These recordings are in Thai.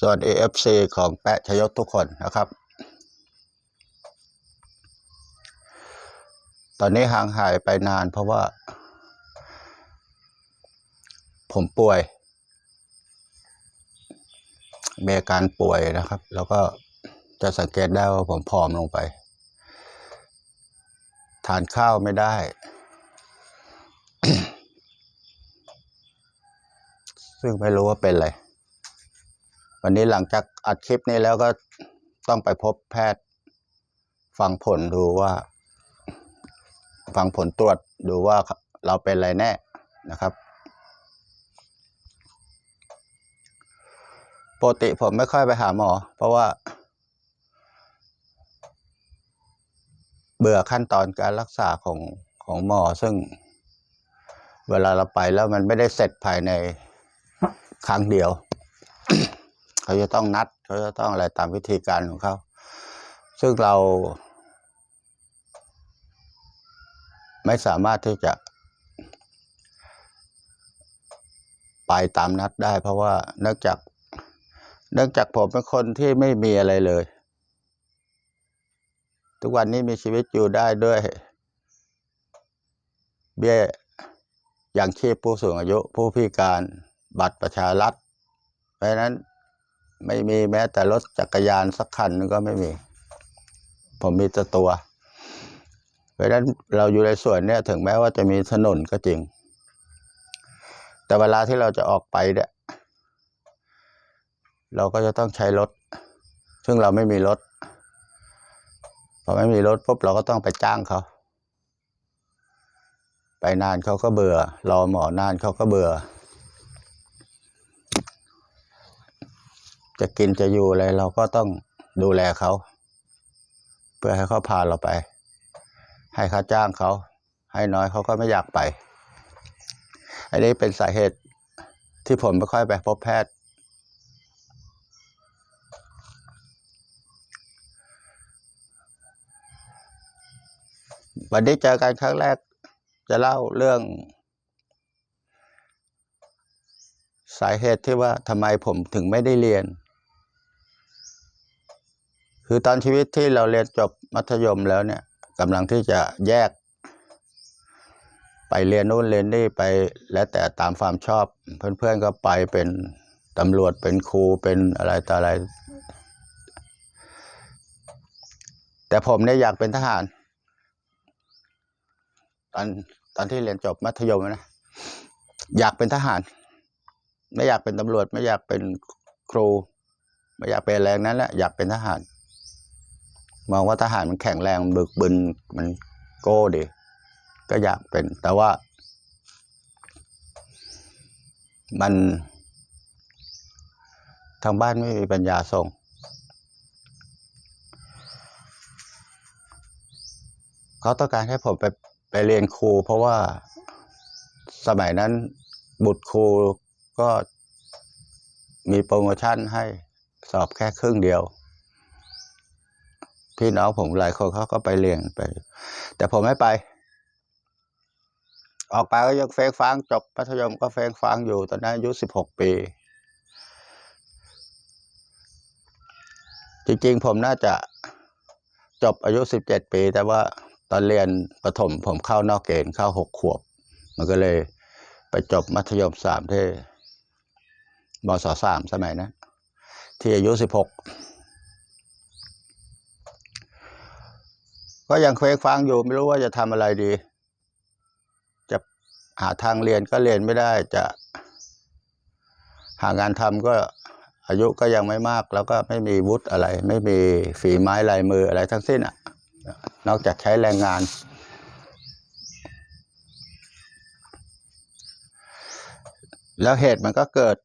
ส่วน AFC ของแปะชยศทุกคนนะครับ ตอนนี้ห่างหายไปนานเพราะว่า ผมป่วยมีอาการป่วยนะครับ แล้วก็จะสังเกตได้ว่าผมผอมลงไป ทานข้าวไม่ได้ ซึ่งไม่รู้ว่าเป็นอะไร วันนี้หลังจากอัดคลิปนี้แล้วก็ต้องไปพบแพทย์ ฟังผลดูว่า ฟังผลตรวจดูว่าเราเป็นอะไรแน่นะครับปกติผมไม่ค่อยไปหาหมอ เพราะว่า เบื่อขั้นตอนการรักษาของของหมอ ซึ่ง เวลาเราไปแล้วมันไม่ได้เสร็จภายในครั้งเดียว เขาจะต้องนัด เขาจะต้องอะไรตามวิธีการของเขา ซึ่งเรา ไม่สามารถที่จะ ไปตามนัดได้ เพราะว่าเนื่องจาก เนื่องจากผมเป็นคนที่ไม่มีอะไรเลย ทุกวันนี้มีชีวิตอยู่ได้ด้วย เบี้ยอย่างชีพผู้สูงอายุผู้พิการบัตรประชารัฐเพราะฉะนั้น ไม่มีแม้แต่รถจักรยานสักคันก็ไม่มี ผมมีแต่ตัว เพราะฉะนั้นเราอยู่ในส่วนเนี้ยถึงแม้ว่าจะมีถนนก็จริง แต่เวลาที่เราจะออกไปเนี่ยเราก็จะต้องใช้รถ ซึ่งเราไม่มีรถ พอไม่มีรถปุ๊บเราก็ต้องไปจ้างเขา ไปนานเขาก็เบื่อ รอหมอนานเขาก็เบื่อ จะกินจะอยู่อะไรเราก็ต้องดูแลเขา เพื่อให้เขาพาเราไป ให้ค่าจ้างเขา ให้น้อยเขาก็ไม่อยากไป อันนี้เป็นสาเหตุที่ผมไม่ค่อยไปพบแพทย์ วันนี้เจอกันครั้งแรกจะเล่าเรื่อง สาเหตุที่ว่าทำไมผมถึงไม่ได้เรียน คือตอนชีวิตที่เราเรียนจบมัธยมแล้วเนี่ยกำลังที่จะแยก ไปเรียนนู่นเรียนนี่ไปแล้วแต่ตามความชอบ เพื่อนๆก็ไปเป็นตำรวจเป็นครูเป็นอะไรต่ออะไร แต่ผมเนี่ยอยากเป็นทหาร ตอนตอนที่เรียนจบมัธยมนะอยากเป็นทหาร ไม่อยากเป็นตำรวจ ไม่อยากเป็นครู ไม่อยากเป็นอะไรงนั้นแหละอยากเป็นทหาร มองว่าทหารมันแข็งแรงมันบึกบึนมันโก้ดีก็อยากเป็น แต่ว่า มันทางบ้านไม่มีปัญญาส่ง เขาต้องการให้ผมไปไปเรียนครู เพราะว่าสมัยนั้นบุตรครูก็มีโปรโมชั่นให้สอบแค่ครึ่งเดียว พี่น้องผมหลายคนเขาก็ไปเรียนไป แต่ผมไม่ไป ออกไปก็ยังเฟ้งฟ้างจบมัธยมก็เฟ้งฟ้างอยู่ตอนนั้นอายุสิบหกปี จริงๆผมน่าจะจบอายุสิบเจ็ดปี แต่ว่าตอนเรียนประถมผมเข้านอกเกณฑ์เข้าหกขวบ มันก็เลยไปจบมัธยมสามที่มศสามสมัยนะั้นที่อายุสิบหก ก็ยังเคว้งคว้างอยู่ไม่รู้ว่าจะทำอะไรดี จะหาทางเรียนก็เรียนไม่ได้จะ หางานทำก็อายุก็ยังไม่มากแล้วก็ไม่มีวุฒิอะไร ไม่มีฝีไม้ลายมืออะไรทั้งสิ้นอะนอกจากใช้แรงงาน แล้วเหตุมันก็เกิด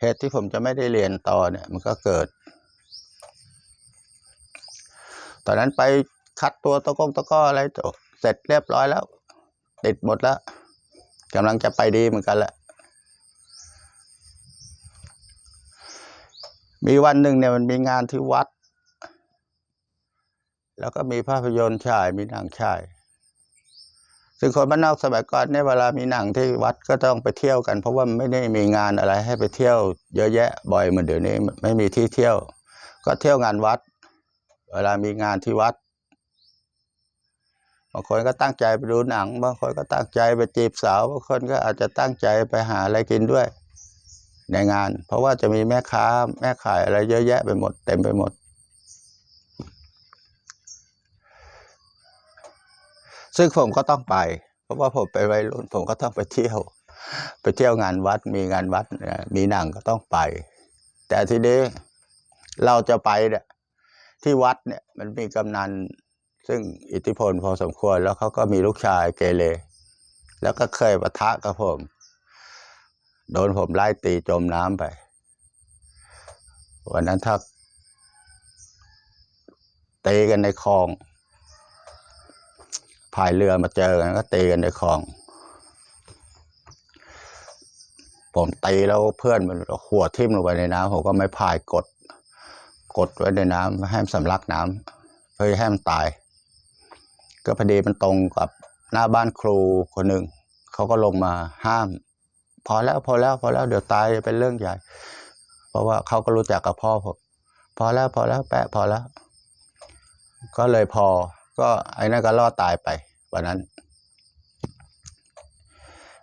เหตุที่ผมจะไม่ได้เรียนต่อเนี่ย มันก็เกิด ต อนนั้นไปคัดตัวตะกงตะก้ออะไรเสร็จเรียบร้อยแล้ว ติดหมดแล้วกำลังจะไปดีเหมือนกันแหละ มีวันหนึ่งเนี่ยมันมีงานที่วัด แล้วก็มีภาพยนตร์ฉายมีหนังฉายซึ่งคนบ้านนอกสมัยก่อนเนี่ยเวลามีหนังที่วัดก็ต้องไปเที่ยวกัน เพราะว่าไม่ได้มีงานอะไรให้ไปเที่ยว เยอะแยะบ่อยเหมือนเดี๋ยวนี้ไม่มีที่เที่ยว ก็เที่ยวงานวัด เวลามีงานที่วัดบางคนก็ตั้งใจไปดูหนังบางคนก็ตั้งใจไปจีบสาวบางคนก็อาจจะตั้งใจไปหาอะไรกินด้วย ในงาน เพราะว่าจะมีแม่ค้าแม่ขายอะไรเยอะแยะไปหมดเต็มไปหมด ซึ่งผมก็ต้องไป เพราะว่าผมเป็นวัยรุ่นผมก็ต้องไปเที่ยว ไปเที่ยวงานวัด มีงานวัดมีหนังก็ต้องไป แต่ทีนี้เราจะไปเนี่ย ที่วัดเนี่ยมันมีกำนันซึ่งอิทธิพลพอสมควร แล้วเขาก็มีลูกชายเกเรแล้วก็เคยปะทะกับผม โดนผมไล่ตีจมน้ำไป วันนั้นถ้าตีกันในคลองพายเรือมาเจอกันก็ตีกันในคลอง ผมตีแล้วเพื่อนมันหัวทิ่มลงไปในน้ำผมก็ไม่พายกด กดไว้ในน้ำไม่ให้มันสำลักน้ำเพื่อให้มันตาย ก็พอดีมันตรงกับหน้าบ้านครูคนหนึ่งเขาก็ลงมาห้าม พอแล้วพอแล้วพอแล้วเดี๋ยวตายเป็นเรื่องใหญ่ เพราะว่าเขาก็รู้จักกับพ่อผมพอแล้วพอแล้วแปะพอแล้ว ก็เลยพอ ก็ไอ้นั่นก็รอดตายไปวันนั้น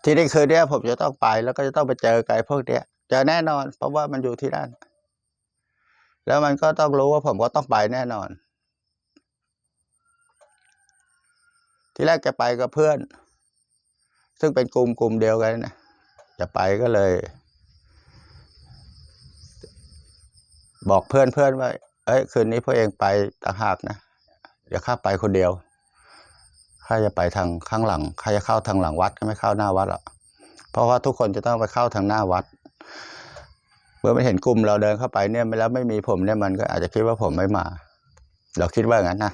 ที่นี่คืนเนี้ยผมจะต้องไปแล้วก็จะต้องไปเจอไก่พวกเนี้ยเจอแน่นอน เพราะว่ามันอยู่ที่นั่น แล้วมันก็ต้องรู้ว่าผมก็ต้องไปแน่นอน ที่แรกจะไปกับเพื่อน ซึ่งเป็นกลุ่มกลุ่มเดียวกันนะจะไปก็เลย บอกเพื่อนเพื่อนว่า เอ้ยคืนนี้พวกเองไปต่างหากนะเดี๋ยวข้าไปคนเดียวข้าจะไปทางข้างหลังข้าจะเข้าทางหลังวัดก็ไม่เข้าหน้าวัดหรอกเพราะว่าทุกคนจะต้องไปเข้าทางหน้าวัด เมื่อมันเห็นกลุ่มเราเดินเข้าไปเนี่ยแล้วไม่มีผมเนี่ยมันก็อาจจะคิดว่าผมไม่มา เราคิดว่างั้นนะ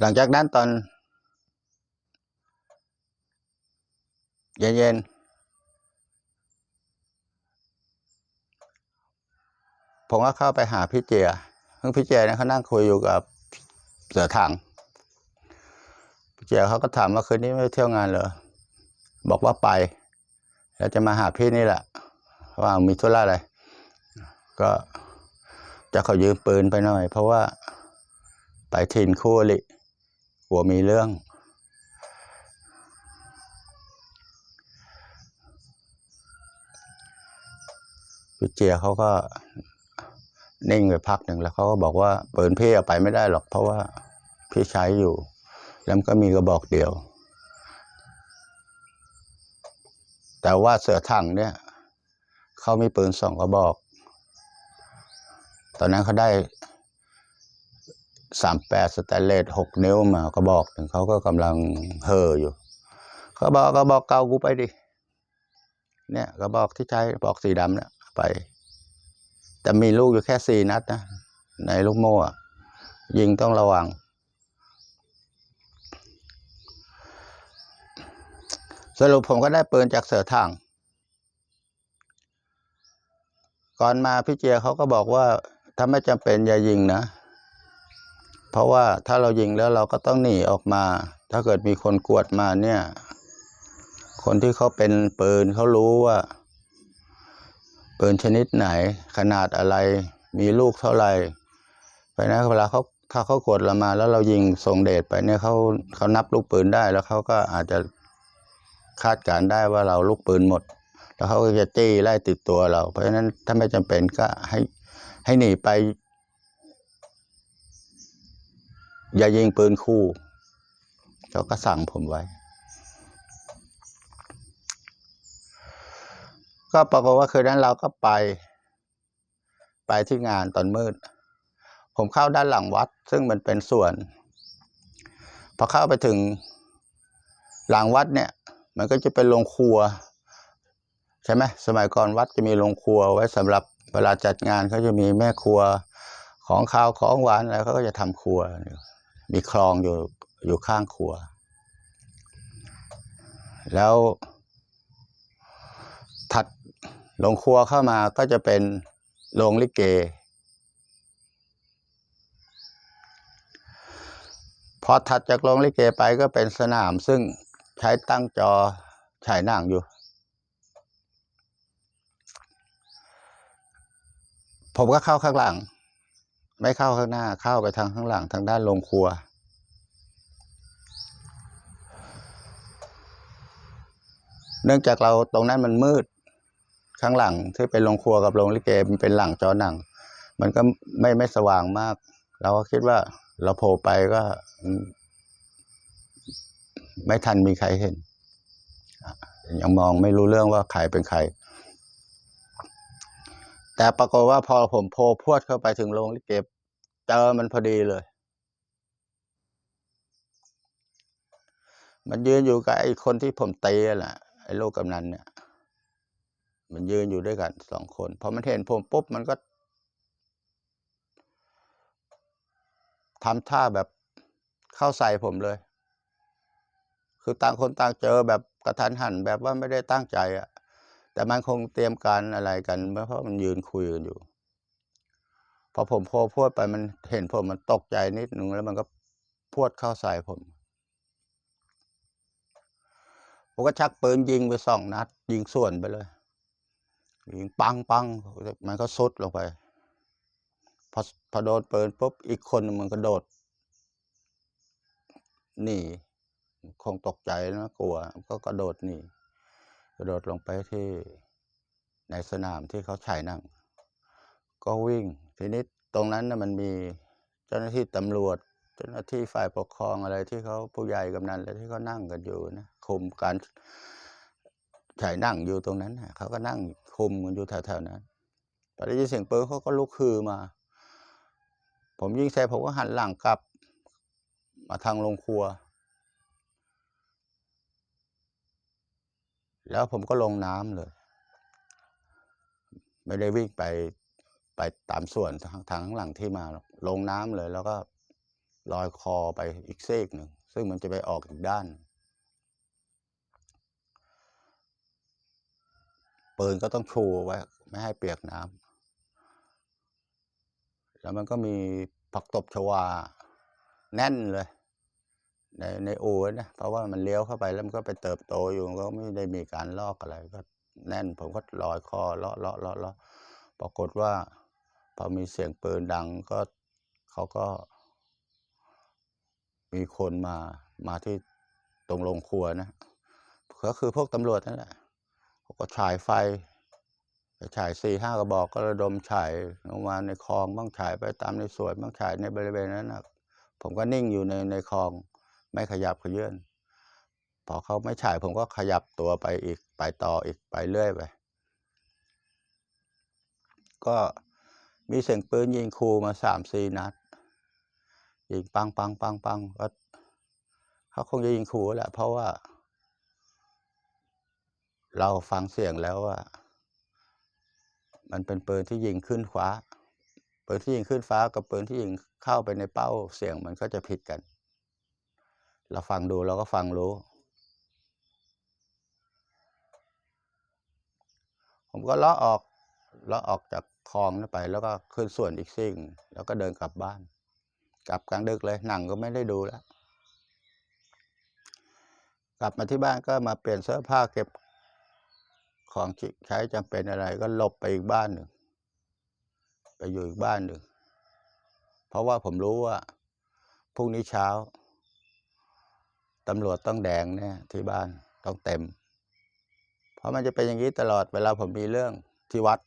หลังจากนั้นตอน เย็นๆผมก็เข้าไปหาพี่เจียซึ่งพี่เจียเนี่ยเขานั่งคุยอยู่กับเสือถังพี่เจียเขาก็ถามว่าคืนนี้ไม่เที่ยวงานเหรอบอกว่าไป แล้วจะมาหาพี่นี่แหละว่ามีธุระอะไร ก็จะขอยืมปืนไปหน่อย เพราะว่าไปถิ่นคู่อริกลัวมีเรื่อง พี่เจียเขาก็นิ่งไปพักหนึ่งแล้วเขาก็บอกว่าปืนพี่เอาไปไม่ได้หรอก เพราะว่าพี่ใช้อยู่ แล้วก็มีกระบอกเดียว แต่ว่าเสือถังเนี่ยเขามีปืนสองกระบอก ตอนนั้นเขาได้สามแปดสแตนเลสหกนิ้วมากระบอกหนึ่งเขาก็กำลังเห่ออยู่เขาบอกกระบอกเก่ากูไปดิเนี่ยกระบอกที่ใช้กระบอกสีดำเนี่ยไป แต่มีลูกอยู่แค่สี่นัดนะในลูกโม่ยิงต้องระวัง สรุปผมก็ได้ปืนจากเสือทาง ก่อนมาพี่เจียเขาก็บอกว่าถ้าไม่จำเป็นอย่ายิงนะ เพราะว่าถ้าเรายิงแล้วเราก็ต้องหนีออกมา ถ้าเกิดมีคนกวดมาเนี่ย คนที่เขาเป็นปืนเขารู้ว่า ปืนชนิดไหน ขนาดอะไรมีลูกเท่าไหร่เพราะฉะนั้นเวลาเขาถ้าเขากดเรามาแล้วเรายิงส่งเดชไปเนี่ยเขาเขานับลูกปืนได้แล้วเขาก็อาจจะ คาดการได้ว่าเราลูกปืนหมด แล้วเขาก็จะจี้ไล่ติดตัวเรา เพราะฉะนั้นถ้าไม่จำเป็นก็ให้ให้หนีไป อย่ายิงปืนคู่เขาก็สั่งผมไว้ ก็ปรากฏว่าคืนนั้นเราก็ไป ไปที่งานตอนมืด ผมเข้าด้านหลังวัด ซึ่งมันเป็นส่วน พอเข้าไปถึงหลังวัดเนี่ย มันก็จะเป็นโรงครัว ใช่ไหมสมัยก่อนวัดจะมีโรงครัวไว้สำหรับเวลาจัดงานเขาจะมีแม่ครัวของข้าวของหวานอะไรเขาก็จะทำครัว มีคลองอยู่อยู่ข้างครัว แล้วถัดโรงครัวเข้ามาก็จะเป็นโรงลิเก พออถัดจากโรงลิเกไปก็เป็นสนามซึ่ง ใช้ตั้งจอฉายหนังอยู่ ผมก็เข้าข้างหลัง ไม่เข้าข้างหน้าเข้าไปทางข้างหลังทางด้านโรงครัว เนื่องจากเราตรงนั้นมันมืด ข้างหลังที่เป็นโรงครัวกับโรงลิเกมันเป็นหลังจอหนัง มันก็ไม่ไม่สว่างมาก เราก็คิดว่าเราโผล่ไปก็ ไม่ทันมีใครเห็นยังมองไม่รู้เรื่องว่าใครเป็นใคร แต่ปรากฏว่าพอผมโผล่พวดเข้าไปถึงโรงลิเกเจอมันพอดีเลย มันยืนอยู่กับไอ้คนที่ผมตีอะแหละไอ้ลูกกำนันเนี่ย มันยืนอยู่ด้วยกันสองคน พอมันเห็นผมปุ๊บมันก็ทำท่าแบบเข้าใส่ผมเลย คือต่างคนต่างเจอแบบกระทันหันแบบว่าไม่ได้ตั้งใจอะแต่มันคงเตรียมการอะไรกันเพราะมันยืนคุยกันอยู่ พอผมโพพวดไปมันเห็นผมมันตกใจนิดนึงแล้วมันก็พวดเข้าใส่ผม ผมก็ชักปืนยิงไปสองนัด ยิงส่วนไปเลย ยิงปังปังมันก็ซุดลงไป พอพอโดนปืนปุ๊บอีกคนมันก็โดดหนี คงตกใจนะกลัว ก็กระโดดหนีกระโดดลงไปที่ในสนามที่เขาฉายหนัง ก็วิ่ง ทีนี้ตรงนั้นนะมันมีเจ้าหน้าที่ตำรวจ เจ้าหน้าที่ฝ่ายปกครองอะไรที่เขาผู้ใหญ่กำนันอะไรที่เขานั่งกันอยู่นะคุมการฉายหนังอยู่ตรงนั้นนะเขาก็นั่งคุมกันอยู่แถวๆนั้นพอได้ยินเสียงปืนเขาก็ลุกคือมา ผมยิงใส่ผมก็หันหลังกลับ มาทางโรงครัว แล้วผมก็ลงน้ำเลย ไม่ได้วิ่งไปไปตามส่วนทางทางข้างหลังที่มาหรอกลงน้ำเลย แล้วก็ลอยคอไปอีกซีกหนึ่งซึ่งมันจะไปออกอีกด้าน ปืนก็ต้องชูไว้ ไม่ให้เปียกน้ำแล้วมันก็มีผักตบชวา แน่นเลย ในในอู่นะเพราะว่ามันเลี้ยวเข้าไปแล้วมันก็ไปเติบโตอยู่มันก็ไม่ได้มีการลอกอะไรก็แน่น ผมก็ลอยคอเลาะเลาะเลาะเลาะปรากฏว่าพอมีเสียงปืนดังก็เขาก็ มีคนมามาที่ตรงโรงครัวนะก็คือพวกตำรวจนั่นแหละเขาก็ฉายไฟฉายสี่ห้ากระบอกก็ระดมฉายลงมาในคลองบ้างฉายไปตามในสวนบ้างฉายในบริเวณนั้นนะผมก็นิ่งอยู่ในในคลอง ไม่ขยับขยื่นพอเขาไม่ฉายผมก็ขยับตัวไปอีกไปต่ออีกไปเรื่อยไปก็มีเสียงปืนยิงครูมาสามสี่นัดยิงปังปังปังปังก็เขาคงจะยิงขู่แหละ เพราะว่า เราฟังเสียงแล้วว่า มันเป็นปืนที่ยิงขึ้นฟ้าปืนที่ยิงขึ้นฟ้ากับปืนที่ยิงเข้าไปในเป้าเสียงมันก็จะผิดกัน เราฟังดูเราก็ฟังรู้ ผมก็เลาะออกเลาะออกจากคลองนั้นไป แล้วก็ขึ้นส่วนอีกซิ่ง แล้วก็เดินกลับบ้าน กลับกลางดึกเลยหนังก็ไม่ได้ดูแล้วกลับมาที่บ้านก็มาเปลี่ยนเสื้อผ้าเก็บของใช้จำเป็นอะไร ก็หลบไปอีกบ้านหนึ่งไปอยู่อีกบ้านหนึ่งเพราะว่าผมรู้ว่าพรุ่งนี้เช้า ตำรวจต้องแดงเนี่ยที่บ้านต้องเต็ม เพราะมันจะเป็นอย่างนี้ตลอดเวลาผมมีเรื่องที่วัด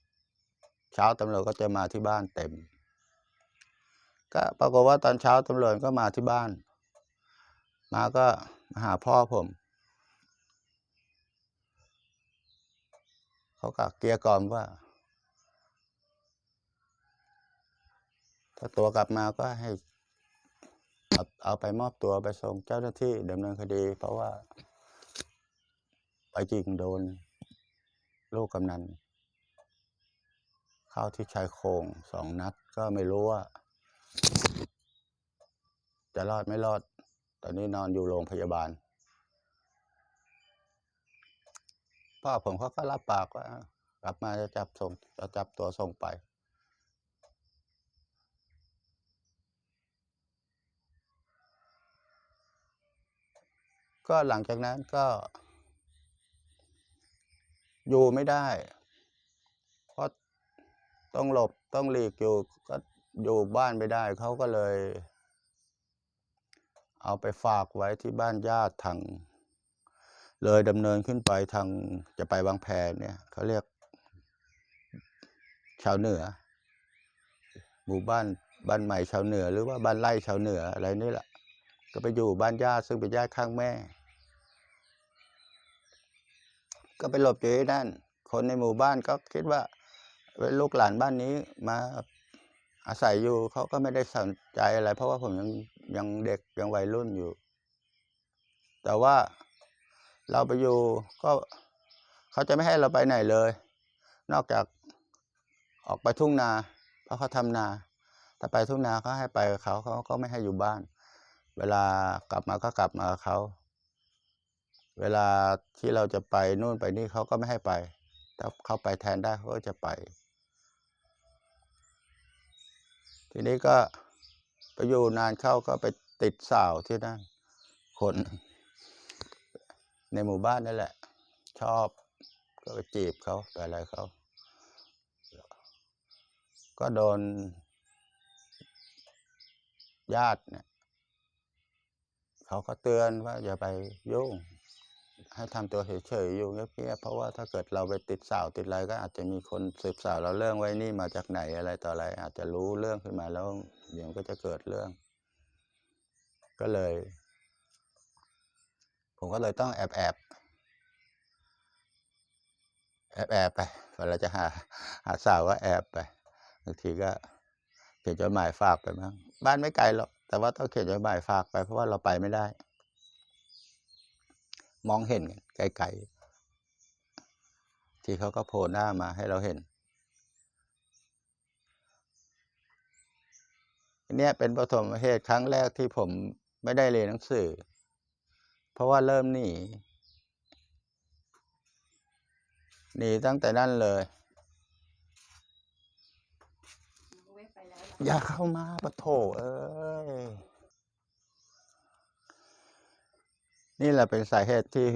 เช้าตำรวจก็จะมาที่บ้านเต็ม ก็ปรากฏว่าตอนเช้าตำรวจก็มาที่บ้าน มาก็มาหาพ่อผมเขาก็เกลี้ยกล่อมว่า ถ้าตัวกลับมาก็ให้ เอาเอาไปมอบตัวไปส่งเจ้าหน้าที่ดำเนินคดี เพราะว่า ไปยิงโดน ลูกกำนัน เข้าที่ชายโครงสองนัดก็ไม่รู้ว่า จะรอดไม่รอด ตอนนี้นอนอยู่โรงพยาบาลพ่อผมเขาก็รับปากว่ากลับมาจะจับส่งจะจับตัวส่งไป ก็หลังจากนั้นก็ อยู่ไม่ได้เพราะต้องหลบต้องหลีกอยู่ก็อยู่บ้านไม่ได้เขาก็เลย เอาไปฝากไว้ที่บ้านญาติทางเลยดำเนินขึ้นไปทางจะไปบางแพเนี่ยเขาเรียก ชาวเหนือ หมู่บ้านบ้านใหม่ชาวเหนือ หรือว่าบ้านไร่ชาวเหนืออะไรนี่แหละ ก็ไปอยู่บ้านญาติซึ่งเป็นญาติข้างแม่ ก็ไปหลบอยู่ที่นั่น คนในหมู่บ้านก็คิดว่าเป็นลูกหลานบ้านนี้มาอาศัยอยู่เขาก็ไม่ได้สนใจอะไร เพราะว่าผมยังยังเด็กยังวัยรุ่นอยู่ แต่ว่าเราไปอยู่ก็เขาจะไม่ให้เราไปไหนเลย นอกจากออกไปทุ่งนา เพราะเขาทำนา ถ้าไปทุ่งนาเขาให้ไปเขาเขาก็ไม่ให้อยู่บ้าน เวลากลับมาก็กลับมาเขา เวลาที่เราจะไปนู่นไปนี่เขาก็ไม่ให้ไป ถ้าเขาไปแทนได้เขาก็จะไป ทีนี้ก็ไปอยู่นานเข้าก็ไปติดสาวที่นั่น คนในหมู่บ้านนั่นแหละ ชอบก็ไปจีบเขาไปอะไรเขา ก็โดน ญาติเนี่ย เขาก็เตือนว่าอย่าไปยุ่ง ให้ทำตัวเฉยๆอยู่เงียบๆเพราะว่าถ้าเกิดเราไปติดสาวติดอะไรก็อาจจะมีคนสืบสาวเราเรื่องไว้นี่มาจากไหนอะไรต่ออะไร อาจจะรู้เรื่องขึ้นมาแล้วเดี๋ยวก็จะเกิดเรื่อง ก็เลย ผมก็เลยต้องแอบแอบแอบแอบไปเวลาจะหาหาสาวก็แอบไปบางทีก็เขียนจดหมายฝากไปบ้างบ้านไม่ไกลหรอก แต่ว่าต้องเขียนจดหมายฝากไปเพราะว่าเราไปไม่ได้ มองเห็นไกลๆที่เขาก็โผล่หน้ามาให้เราเห็นเนี่ยเป็นปฐมเหตุครั้งแรกที่ผมไม่ได้เรียนหนังสือ เพราะว่าเริ่มหนีหนีตั้งแต่นั้นเลย เว้ยไปแล้วเหร อย่าเข้ามาปะโถเอ้ย นี่แหละเป็นสาเหตุที่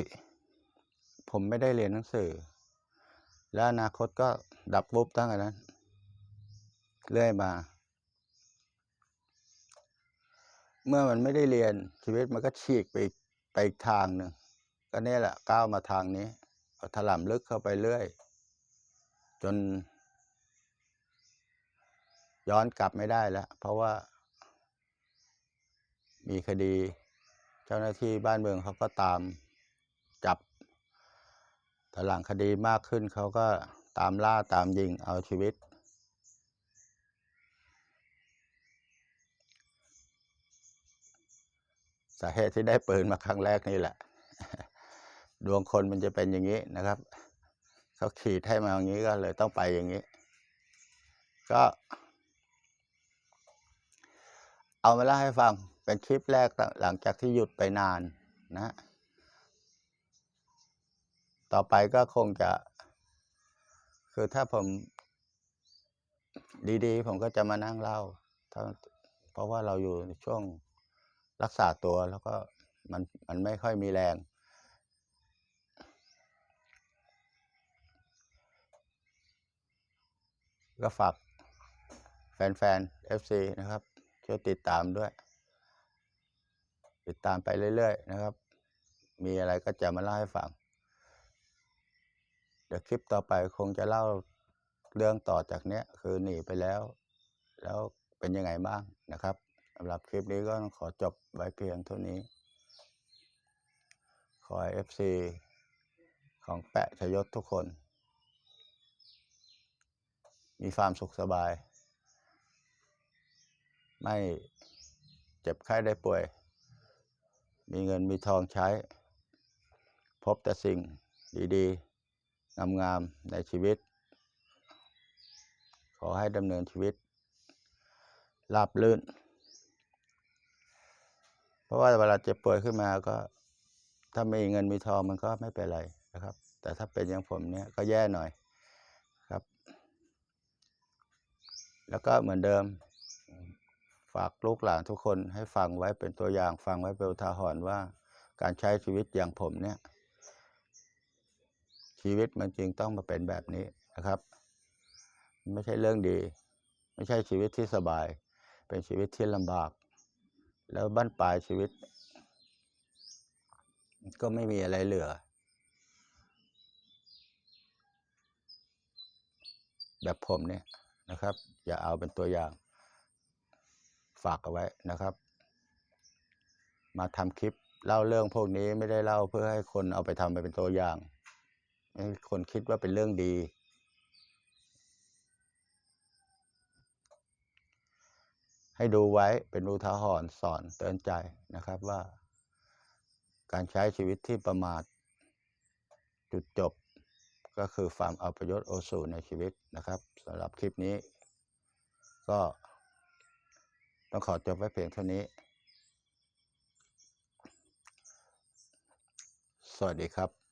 ผมไม่ได้เรียนหนังสือ และอนาคตก็ดับวุบตั้งแต่นั้น เรื่อยมา เมื่อมันไม่ได้เรียนชีวิตมันก็ฉีกไปไปอีกทางหนึ่งก็นี่แหละก้าวมาทางนี้ถล่ำลึกเข้าไปเรื่อย จน ย้อนกลับไม่ได้แล้ว เพราะว่า มีคดี เจ้าหน้าที่บ้านเมืองเขาก็ตามจับถหลังคดีมากขึ้นเขาก็ตามล่าตามยิงเอาชีวิต สาเหตุที่ได้ปืนมาครั้งแรกนี่แหละ ดวงคนมันจะเป็นอย่างนี้นะครับเขาขีดให้มาอย่างนี้ก็เลยต้องไปอย่างนี้ ก็ เอามาเล่าให้ฟังเป็นคลิปแรกหลังจากที่หยุดไปนานนะ ต่อไปก็คงจะ คือถ้าผมดีๆ ผมก็จะมานั่งเล่า เพราะว่าเราอยู่ในช่วงรักษาตัวแล้วก็มันมันไม่ค่อยมีแรง ก็ฝากแฟนๆ FC นะครับ ช่วยติดตามด้วย ติดตามไปเรื่อยๆนะครับ มีอะไรก็จะมาเล่าให้ฟัง เดี๋ยวคลิปต่อไปคงจะเล่าเรื่องต่อจากเนี้ยคือหนีไปแล้ว แล้วเป็นยังไงบ้างนะครับสำหรับคลิปนี้ก็ขอจบไว้เพียงเท่านี้ ขอให้ FC ของแปะชยศทุกคน มีความสุขสบาย ไม่เจ็บไข้ได้ป่วย มีเงินมีทองใช้ พบแต่สิ่งดีๆ งามๆในชีวิต ขอให้ดำเนินชีวิตราบรื่น เพราะว่าเวลาเจ็บป่วยขึ้นมาก็ ถ้ามีเงินมีทองมันก็ไม่เป็นไรนะครับ แต่ถ้าเป็นอย่างผมเนี่ยก็แย่หน่อยครับ แล้วก็เหมือนเดิมากลูกหลานทุกคนให้ฟังไว้เป็นตัวอย่างฟังไว้เป็นอุทาหรณ์ว่าการใช้ชีวิตอย่างผมเนี่ย ชีวิตมันจึงต้องมาเป็นแบบนี้นะครับ ไม่ใช่เรื่องดี ไม่ใช่ชีวิตที่สบาย เป็นชีวิตที่ลำบาก แล้วบั้นปลายชีวิต ก็ไม่มีอะไรเหลือ แบบผมเนี่ยนะครับ อย่าเอาเป็นตัวอย่าง ฝากเอาไว้นะครับ มาทำคลิปเล่าเรื่องพวกนี้ไม่ได้เล่าเพื่อให้คนเอาไปทำไปเป็นตัวอย่างให้คนคิดว่าเป็นเรื่องดี ให้ดูไว้เป็นอุทาหรณ์สอนเตือนใจนะครับว่า การใช้ชีวิตที่ประมาทจุดจบก็คือความเอาประโยชน์โอสูในชีวิตนะครับสำหรับคลิปนี้ ก็ ต้องขอจบไว้เพียงเท่านี้ สวัสดีครับ